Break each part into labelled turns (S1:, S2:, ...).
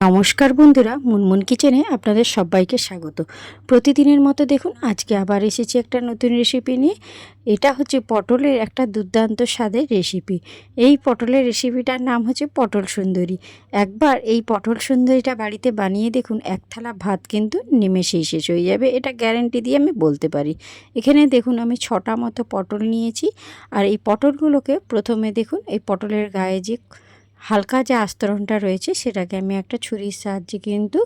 S1: নমস্কার বন্ধুরা, মুনমুন কিচেনে আপনাদের সবাইকে স্বাগত। প্রতিদিনের মতো দেখুন, আজকে আবার এসেছি একটা নতুন রেসিপি নিয়ে। এটা হচ্ছে পটলের একটা দুর্দান্ত স্বাদের রেসিপি এই পটলের রেসিপিটার নাম হচ্ছে পটল সুন্দরী। একবার এই পটল সুন্দরীটা বাড়িতে বানিয়ে দেখুন, এক থালা ভাত কিন্তু নিমেষেই শেষ হয়ে যাবে, এটা গ্যারেন্টি দিয়ে আমি বলতে পারি। এখানে দেখুন, আমি ছটা মতো পটল নিয়েছি, আর এই পটলগুলোকে প্রথমে দেখুন, এই পটলের গায়ে যে হালকা যে আস্তরণটা রয়েছে সেটাকে আমি একটা ছুরির সাহায্যে কিন্তু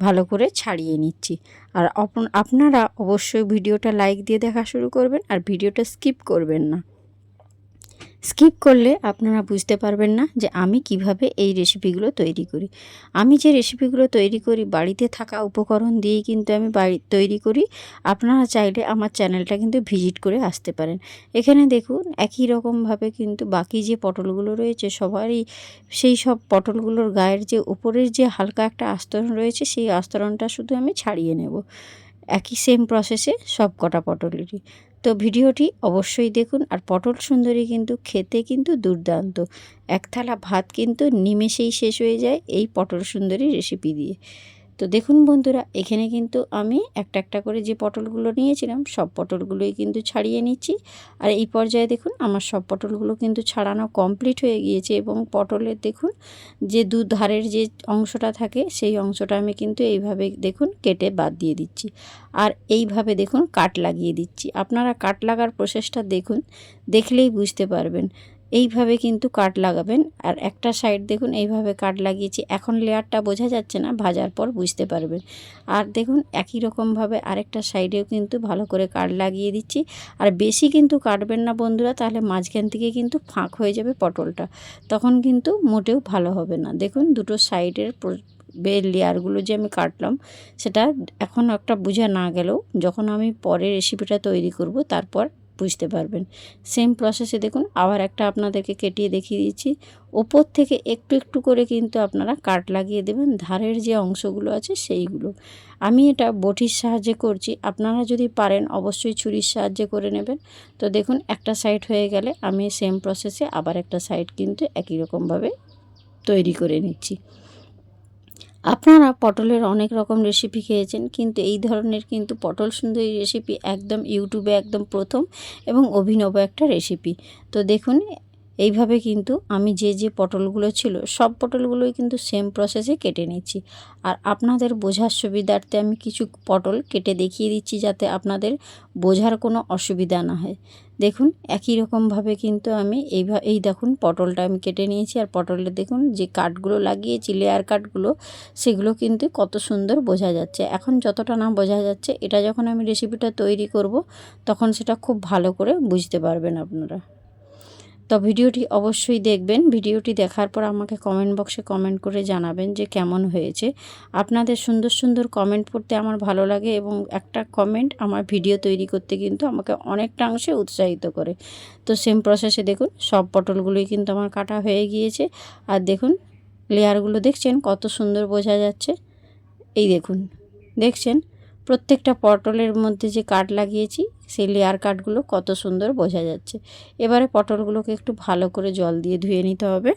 S1: ভালো করে ছাড়িয়ে নিচ্ছি। আর আপনারা অবশ্যই ভিডিওটা লাইক দিয়ে দেখা শুরু করবেন আর ভিডিওটা স্কিপ করবেন না। স্কিপ করলে আপনারা বুঝতে পারবেন না যে আমি কীভাবে এই রেসিপিগুলো তৈরি করি। আমি যে রেসিপিগুলো তৈরি করি, বাড়িতে থাকা উপকরণ দিয়েই কিন্তু আমি বাড়ি তৈরি করি। আপনারা চাইলে আমার চ্যানেলটা কিন্তু ভিজিট করে আসতে পারেন। এখানে দেখুন, একই রকমভাবে কিন্তু বাকি যে পটলগুলো রয়েছে, সবারই সেই সব পটলগুলোর গায়ের যে উপরের যে হালকা একটা আস্তরণ রয়েছে, সেই আস্তরণটা শুধু আমি ছাড়িয়ে নেব। একই সেম প্রসেসে সব কটা পটলেরই। তো ভিডিওটি অবশ্যই দেখুন আর পটল সুন্দরী কিন্তু খেতে কিন্তু দুর্দান্ত। এক থালা ভাত কিন্তু নিমেষেই শেষ হয়ে যায় এই পটল সুন্দরী রেসিপি দিয়ে। তো দেখুন বন্ধুরা, এখানে কিন্তু আমি একটা একটা করে যে পটলগুলো নিয়েছিলাম, সব পটলগুলোই কিন্তু ছাড়িয়ে নিচ্ছি। আর এই পর্যায়ে দেখুন, আমার সব পটলগুলো কিন্তু ছাড়ানো কমপ্লিট হয়ে গিয়েছে এবং পটলের দেখুন, যে দু ধারের যে অংশটা থাকে, সেই অংশটা আমি কিন্তু এইভাবে দেখুন কেটে বাদ দিয়ে দিচ্ছি। আর এইভাবে দেখুন কাট লাগিয়ে দিচ্ছি। আপনারা কাট লাগার প্রসেসটা দেখুন, দেখলেই বুঝতে পারবেন। এইভাবে কিন্তু কাট লাগাবেন। আর একটা সাইড দেখুন, এইভাবে কাট লাগিয়েছি। এখন লেয়ারটা বোঝা যাচ্ছে না, ভাজার পর বুঝতে পারবেন। আর দেখুন, একই রকমভাবে আরেকটা সাইডেও কিন্তু ভালো করে কাট লাগিয়ে দিচ্ছি। আর বেশি কিন্তু কাটবেন না বন্ধুরা, তাহলে মাঝখান থেকে কিন্তু ফাঁক হয়ে যাবে পটলটা। তখন কিন্তু মোটেও ভালো হবে না। দেখুন, দুটো সাইডের বে লেয়ারগুলো যে আমি কাটলাম, সেটা এখন একটা বোঝা না গেলেও যখন আমি পরে রেসিপিটা তৈরি করব, তারপর বুঝতে পারবেন। সেম প্রসেসে দেখুন, আবার একটা আপনাদেরকে কেটিয়ে দেখিয়ে দিচ্ছি। ওপর থেকে একটু একটু করে কিন্তু আপনারা কাট লাগিয়ে দেবেন, ধারের যে অংশগুলো আছে সেইগুলো। আমি এটা বটির সাহায্যে করছি, আপনারা যদি পারেন অবশ্যই ছুরির সাহায্যে করে নেবেন। তো দেখুন, একটা সাইড হয়ে গেলে আমি সেম প্রসেসে আবার একটা সাইড কিন্তু একই রকমভাবে তৈরি করে নিচ্ছি। আপনারা পটলের অনেক রকম রেসিপি খেয়েছেন, কিন্তু এই ধরনের কিন্তু পটল সুন্দরী রেসিপি একদম ইউটিউবে একদম প্রথম এবং অভিনব একটা রেসিপি তো দেখুন এইভাবে কিন্তু আমি যে যে পটলগুলো ছিল, সব পটলগুলোই কিন্তু সেম প্রসেসে কেটে নিচ্ছি। আর আপনাদের বোঝার সুবিধার্থে আমি কিছু পটল কেটে দেখিয়ে দিচ্ছি যাতে আপনাদের বোঝার কোনো অসুবিধা না হয়। দেখুন, একই রকমভাবে কিন্তু আমি এইভাবে এই দেখুন পটলটা আমি কেটে নিয়েছি। আর পটলের দেখুন যে কাঠগুলো লাগিয়েছি লেয়ার কাঠগুলো, সেগুলো কিন্তু কত সুন্দর বোঝা যাচ্ছে। এখন যতটা না বোঝা যাচ্ছে, এটা যখন আমি রেসিপিটা তৈরি করব, তখন সেটা খুব ভালো করে বুঝতে পারবেন আপনারা। তো ভিডিওটি অবশ্যই দেখবেন। ভিডিওটি দেখার পর আমাকে কমেন্ট বক্সে কমেন্ট করে জানাবেন যে কেমন হয়েছে। আপনাদের সুন্দর সুন্দর কমেন্ট পড়তে আমার ভালো লাগে এবং একটা কমেন্ট আমার ভিডিও তৈরি করতে কিন্তু আমাকে অনেকটা অংশে উৎসাহিত করে। তো সেম প্রসেসে দেখুন, সব পটলগুলোই কিন্তু আমার কাটা হয়ে গিয়েছে। আর দেখুন লেয়ারগুলো দেখছেন কত সুন্দর বোঝা যাচ্ছে। এই দেখুন, দেখছেন? প্রত্যেকটা পটলের মধ্যে যে কাঠ লাগিয়েছি, সেই লেয়ার কাঠগুলো কত সুন্দর বোঝা যাচ্ছে। এবারে পটলগুলোকে একটু ভালো করে জল দিয়ে ধুয়ে নিতে হবে।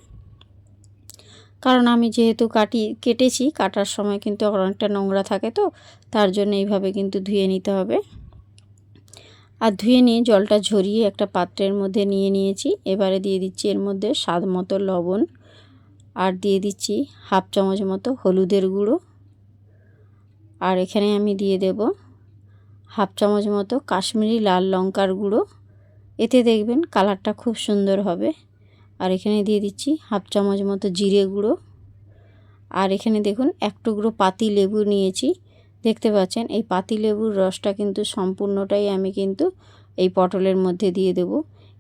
S1: কারণ আমি যেহেতু কাটি, কেটেছি, কাটার সময় কিন্তু অনেকটা নোংরা থাকে তো, তার জন্য এইভাবে কিন্তু ধুয়ে নিতে হবে। আর ধুয়ে নিয়ে জলটা ঝরিয়ে একটা পাত্রের মধ্যে নিয়ে নিয়েছি। এবারে দিয়ে দিচ্ছি এর মধ্যে স্বাদ মতো লবণ। আর দিয়ে দিচ্ছি হাফ চামচ মতো হলুদের গুঁড়ো। আর এখানে আমি দিয়ে দেব হাফ চামচ মতো কাশ্মীরি লাল লঙ্কার গুঁড়ো। এতে দেখবেন কালারটা খুব সুন্দর হবে। আর এখানে দিয়ে দিচ্ছি হাফ চামচ মতো জিরে গুঁড়ো। আর এখানে দেখুন এক টুকরো পাতি লেবু নিয়েছি। দেখতে পাচ্ছেন এই পাতি লেবুর রসটা কিন্তু সম্পূর্ণটাই আমি কিন্তু এই পটলের মধ্যে দিয়ে দেব।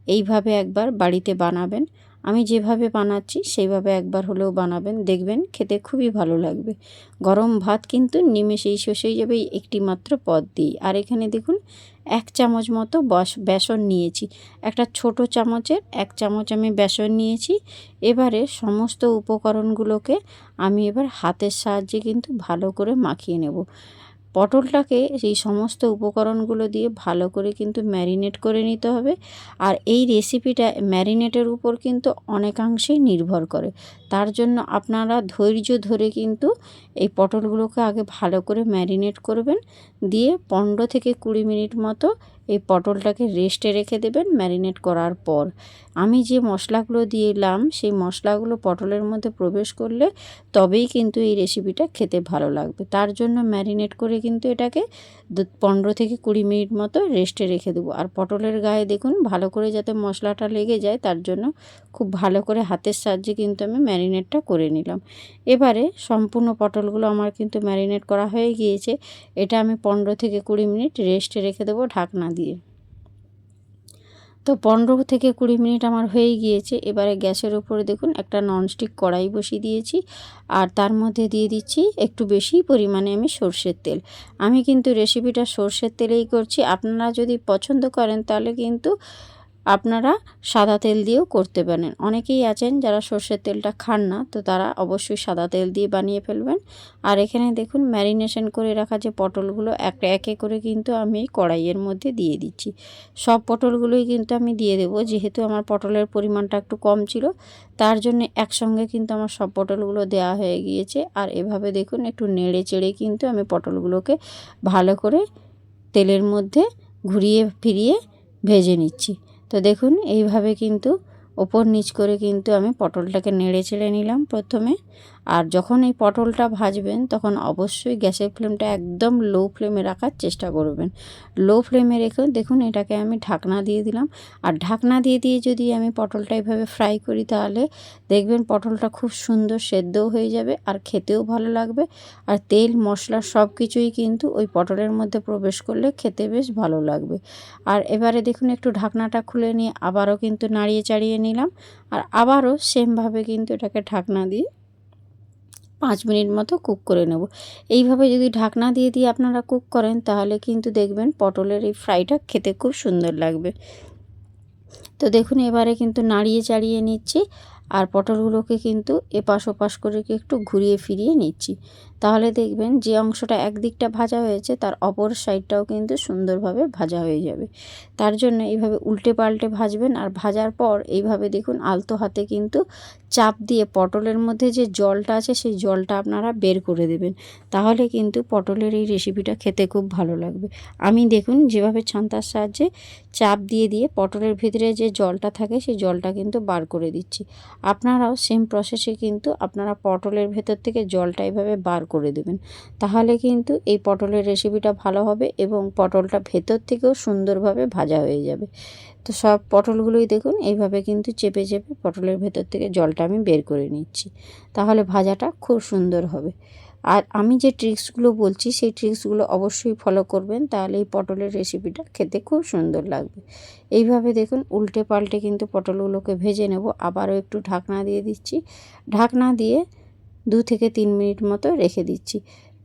S1: এইভাবে একবার বাড়িতে বানাবেন। আমি যেভাবে বানাচ্ছি, সেইভাবে একবার হলেও বানাবেন, দেখবেন খেতে খুবই ভালো লাগবে। গরম ভাত কিন্তু নিমেষেই হয়ে যাবে একটি মাত্র পদ দিই আর এখানে দেখুন, এক চামচ মতো বস, বেসন নিয়েছি। একটা ছোট চামচের এক চামচ আমি বেসন নিয়েছি। এবারে সমস্ত উপকরণগুলোকে আমি এবার হাতের সাহায্যে কিন্তু ভালো করে মাখিয়ে নেব। পটলটাকে এই সমস্ত উপকরণগুলো দিয়ে ভালো করে কিন্তু ম্যারিনেট করে নিতে হবে। আর এই রেসিপিটা ম্যারিনেটের উপর কিন্তু অনেকাংশেই নির্ভর করে। তার জন্য আপনারা ধৈর্য ধরে কিন্তু এই পটলগুলোকে আগে ভালো করে ম্যারিনেট করবেন। দিয়ে পনেরো থেকে কুড়ি মিনিট মতো এই পটলটাকে রেস্টে রেখে দেবেন ম্যারিনেট করার পর। আমি যে মশলাগুলো দিলাম, সেই মশলাগুলো পটলের মধ্যে প্রবেশ করলে তবেই কিন্তু এই রেসিপিটা খেতে ভালো লাগবে। তার জন্য ম্যারিনেট করে কিন্তু এটাকে পনেরো থেকে কুড়ি মিনিট মতো রেস্টে রেখে দেবো। আর পটলের গায়ে দেখুন, ভালো করে যাতে মশলাটা লেগে যায়, তার জন্য খুব ভালো করে হাতের সাহায্যে কিন্তু আমি ম্যারিনেটটা করে নিলাম। এবারে সম্পূর্ণ পটলগুলো আমার কিন্তু ম্যারিনেট করা হয়ে গিয়েছে। এটা আমি পনেরো থেকে কুড়ি মিনিট রেস্টে রেখে দেবো ঢাকনা দিয়ে। তো পনেরো থেকে কুড়ি মিনিট আমার হয়ে গিয়েছে। এবারে গ্যাসের উপরে দেখুন একটা ননস্টিক কড়াই বসিয়ে দিয়েছি। আর তার মধ্যে দিয়ে দিচ্ছি একটু বেশি পরিমাণে আমি সর্ষের তেল। আমি কিন্তু রেসিপিটা সর্ষের তেলেই করছি। আপনারা যদি পছন্দ করেন তাহলে কিন্তু আপনারা সাদা তেল দিয়েও করতে পারেন। অনেকেই আছেন যারা সর্ষের তেলটা খান না, তো তারা অবশ্যই সাদা তেল দিয়ে বানিয়ে ফেলবেন। আর এখানে দেখুন, ম্যারিনেশন করে রাখা যে পটলগুলো একটা একে করে কিন্তু আমি কড়াইয়ের মধ্যে দিয়ে দিচ্ছি। সব পটলগুলোই কিন্তু আমি দিয়ে দেবো, যেহেতু আমার পটলের পরিমাণটা একটু কম ছিল। তার জন্য একসঙ্গে কিন্তু আমার সব পটলগুলো দেওয়া হয়ে গিয়েছে। আর এভাবে দেখুন, একটু নেড়ে চেড়ে কিন্তু আমি পটলগুলোকে ভালো করে তেলের মধ্যে ঘুরিয়ে ফিরিয়ে ভেজে নিচ্ছি। তো দেখুন এইভাবে কিন্তু ওপর নিচ করে কিন্তু আমি পটলটাকে নেড়ে ছেড়ে নিলাম প্রথমে। আর যখন এই পটলটা ভাজবেন, তখন অবশ্যই গ্যাসের ফ্লেমটা একদম লো ফ্লেমে রাখার চেষ্টা করবেন। লো ফ্লেমে রেখে দেখুন, এটাকে আমি ঢাকনা দিয়ে দিলাম। আর ঢাকনা দিয়ে দিয়ে যদি আমি পটলটা এইভাবে ফ্রাই করি তাহলে দেখবেন পটলটা খুব সুন্দর সেদ্ধও হয়ে যাবে আর খেতেও ভালো লাগবে। আর তেল, মশলা সব কিছুই কিন্তু ওই পটলের মধ্যে প্রবেশ করলে খেতে বেশ ভালো লাগবে। আর এবারে দেখুন, একটু ঢাকনাটা খুলে নিয়ে আবারও কিন্তু নাড়িয়ে চাড়িয়ে নিলাম। আর আবারও সেমভাবে কিন্তু এটাকে ঢাকনা দিয়ে পাঁচ মিনিট মতো কুক করে নেব। এইভাবে যদি ঢাকনা দিয়ে দিয়ে আপনারা কুক করেন, তাহলে কিন্তু দেখবেন পটলের এই ফ্রাইটা খেতে খুব সুন্দর লাগবে। তো দেখুন, এবারে কিন্তু নাড়িয়ে চাড়িয়ে নিচ্ছি, আর পটলগুলোকে কিন্তু এপাশ ওপাশ করে একটু ঘুরিয়ে ফিরিয়ে নিচ্ছি। তাহলে দেখবেন যে অংশটা একদিকটা ভাজা হয়েছে, তার অপর সাইডটাও কিন্তু সুন্দরভাবে ভাজা হয়ে যাবে। তার জন্য এইভাবে উল্টে পাল্টে ভাজবেন আর ভাজার পর এইভাবে দেখুন আলতো হাতে কিন্তু চাপ দিয়ে পটলের মধ্যে যে জলটা আছে, সেই জলটা আপনারা বের করে দেবেন। তাহলে কিন্তু পটলের এই রেসিপিটা খেতে খুব ভালো লাগবে। আমি দেখুন যেভাবে ছান্তার সাহায্যে চাপ দিয়ে দিয়ে পটলের ভিতরে যে জলটা থাকে, সেই জলটা কিন্তু বার করে দিচ্ছি। আপনারাও সেম প্রসেসে কিন্তু আপনারা পটলের ভেতর থেকে জলটা এইভাবে বার করে দেবেন। তাহলে কিন্তু এই পটলের রেসিপিটা ভালো হবে এবং পটলটা ভেতর থেকেও সুন্দরভাবে ভাজা হয়ে যাবে। তো সব পটলগুলোই দেখুন, এইভাবে কিন্তু চেপে চেপে পটলের ভেতর থেকে জলটা আমি বের করে নিচ্ছি। তাহলে ভাজাটা খুব সুন্দর হবে। আর আমি যে ট্রিক্সগুলো বলছি, সেই ট্রিক্সগুলো অবশ্যই ফলো করবেন, তাহলে এই পটলের রেসিপিটা খেতে খুব সুন্দর লাগবে। এইভাবে দেখুন উল্টে পাল্টে কিন্তু পটলগুলোকে ভেজে নেব। আবারও একটু ঢাকনা দিয়ে দিচ্ছি। ঢাকনা দিয়ে দু থেকে তিন মিনিট মতো রেখে দিচ্ছি।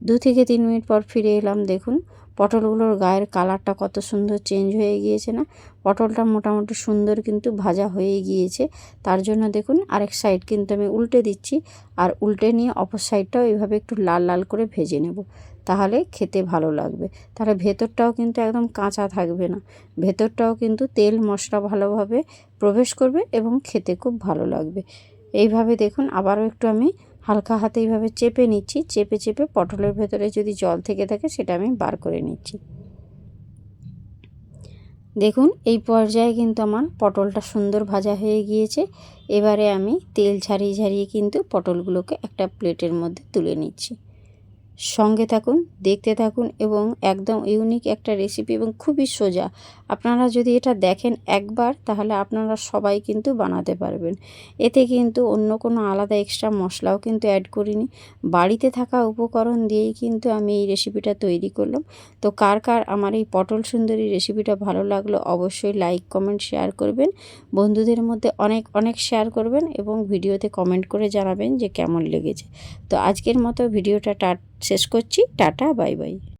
S1: দু থেকে তিন মিনিট পর ফিরে এলাম, দেখুন, পটলগুলোর গায়ের কালারটা কত সুন্দর চেঞ্জ হয়ে গিয়েছে না? পটলটা মোটামুটি সুন্দর কিন্তু ভাজা হয়ে গিয়েছে। তার জন্য দেখুন, আরেক সাইড কিন্তু আমি উল্টে দিচ্ছি আর উল্টে নিয়ে অপর সাইডটাও এইভাবে একটু লাল লাল করে ভেজে নেব। তাহলে খেতে ভালো লাগবে। তাহলে ভেতরটাও কিন্তু একদম কাঁচা থাকবে না। ভেতরটাও কিন্তু তেল মশলা ভালোভাবে প্রবেশ করবে এবং খেতে খুব ভালো লাগবে। এইভাবে দেখুন, আবারও একটু আমি হালকা হাতে এইভাবে চেপে নিচ্ছি, চেপে চেপে পটলের ভেতরে যদি জল থেকে থাকে সেটা আমি বার করে নিচ্ছি। দেখুন, এই পর্যায়ে কিন্তু আমার পটলটা সুন্দর ভাজা হয়ে গিয়েছে। এবারে আমি তেল ঝারিয়ে ঝারিয়ে কিন্তু পটলগুলোকে একটা প্লেটের মধ্যে তুলে নিচ্ছি। সঙ্গে থাকুন, দেখতে থাকুন এবং একদম ইউনিক একটা রেসিপি এবং খুবই সোজা। আপনারা যদি এটা দেখেন একবার, তাহলে আপনারা সবাই কিন্তু বানাতে পারবেন। এতে কিন্তু অন্য কোনো আলাদা এক্সট্রা মশলাও কিন্তু অ্যাড করিনি। বাড়িতে থাকা উপকরণ দিয়েই কিন্তু আমি এই রেসিপিটা তৈরি করলাম। তো কার কার আমার এই পটল সুন্দরী রেসিপিটা ভালো লাগল অবশ্যই লাইক কমেন্ট শেয়ার করবেন। বন্ধুদের মধ্যে অনেক অনেক শেয়ার করবেন এবং ভিডিওতে কমেন্ট করে জানাবেন যে কেমন লেগেছে। তো আজকের মতো ভিডিওটা শেষ করছি টাটা বাই বাই।